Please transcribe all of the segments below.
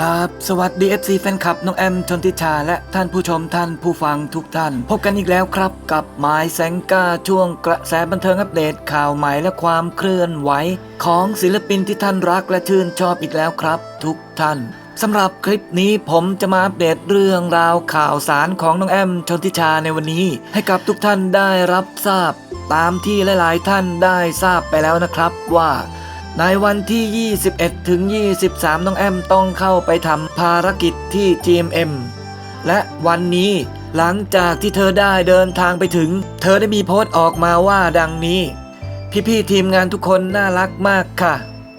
ครับสวัสดี FC แฟนคลับน้องแอมชนทิชา และท่านผู้ชมท่านผู้ฟังทุกท่าน พบกันอีกแล้วครับ กับหมายแสงก้าช่วงกระแสบันเทิงอัปเดตข่าวใหม่และความเคลื่อนไหว ของศิลปินที่ท่านรักและชื่นชอบอีกแล้วครับ ทุกท่านสำหรับคลิปนี้ผมจะมาอัปเดตเรื่องราวข่าวสารของน้องแอมชนทิชาในวันนี้ ให้กับทุกท่านได้รับทราบ ตามที่หลาย ๆ ท่านได้ทราบไปแล้วนะครับว่า ในวันที่ 21 ถึง 23 น้องแอมต้องเข้าไปทำภารกิจที่ GMM และวันนี้หลังจากที่เธอได้เดินทางไปถึง เธอได้มีโพสต์ออกมาว่าดังนี้ พี่ๆทีมงานทุกคนน่ารักมากค่ะ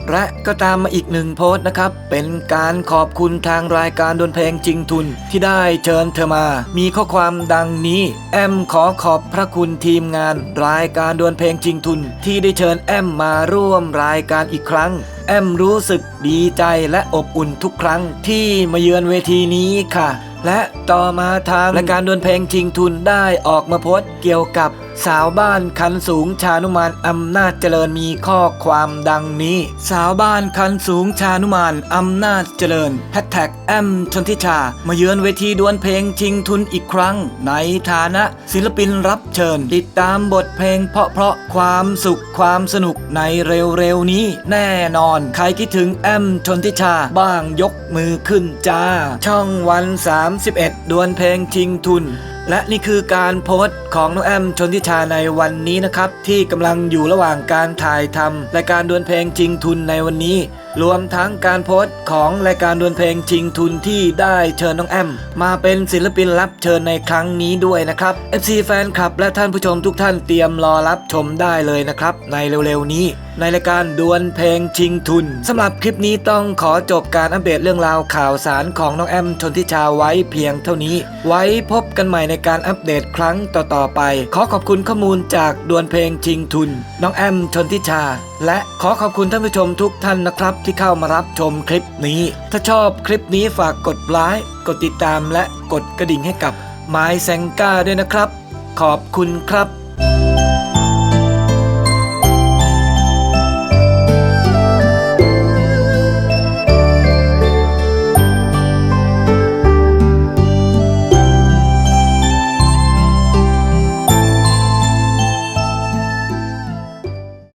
และก็ตามมาอีกหนึ่งโพสต์นะครับ เป็นการขอบคุณทางรายการดนเพลงจริงทุน ที่ได้เชิญเธอมา มีข้อความดังนี้ แอมขอขอบพระคุณทีมงาน รายการดวลเพลงจริงทุน ที่ได้เชิญแอมมาร่วมรายการอีกครั้ง แอมรู้สึกดีใจและอบอุ่นทุกครั้งที่มาเยือนเวทีนี้ค่ะและต่อมาทางรายการดวลเพลงชิงทุนได้ออกมาโพสต์เกี่ยวกับ สาวบ้านคันสูงชานุมานอำนาจเจริญมีข้อความดังนี้ สาวบ้านคันสูงชานุมานอำนาจเจริญแฮชแท็กแอมชนทิชา มาเยือนเวทีดวลเพลงชิงทุนอีกครั้ง ในฐานะศิลปินรับเชิญ ติดตามบทเพลงเพราะๆความสุขความสนุกในเร็วๆนี้แน่นอน ใครคิดถึงแอมชนทิชาบ้างยกมือขึ้นจ้า ช่องวัน 31 ดวลเพลงชิงทุน และนี่คือการโพสต์ของน้องแอมชนทิชาในวันนี้นะครับ ที่กำลังอยู่ระหว่างการถ่ายทำรายการดวลเพลงชิงทุนในวันนี้ รวมทั้งการโพสต์ของรายการดวลเพลงชิงทุนที่ได้เชิญน้องแอม มาเป็นศิลปินรับเชิญในครั้งนี้ด้วยนะครับ FC แฟนคลับและท่านผู้ชมทุกท่านเตรียมรอรับชมได้เลยนะครับในเร็วๆนี้ในรายการดวลเพลงชิงทุนสำหรับคลิปนี้ต้องขอจบการอัปเดตเรื่องราวข่าวสารของน้องแอมชนทิชาไว้เพียงเท่านี้ ไว้พบกันใหม่ในการอัปเดตครั้งต่อๆไป ขอขอบคุณข้อมูลจากดวลเพลงชิงทุน น้องแอมชนทิชา และขอขอบคุณท่านผู้ชมทุกท่านนะครับ ที่เข้ามารับชมคลิปนี้ ถ้าชอบคลิปนี้ฝากกดไลค์กดติดตามและกดกระดิ่งให้กับไม้แซงก้าด้วยนะครับ ขอบคุณครับ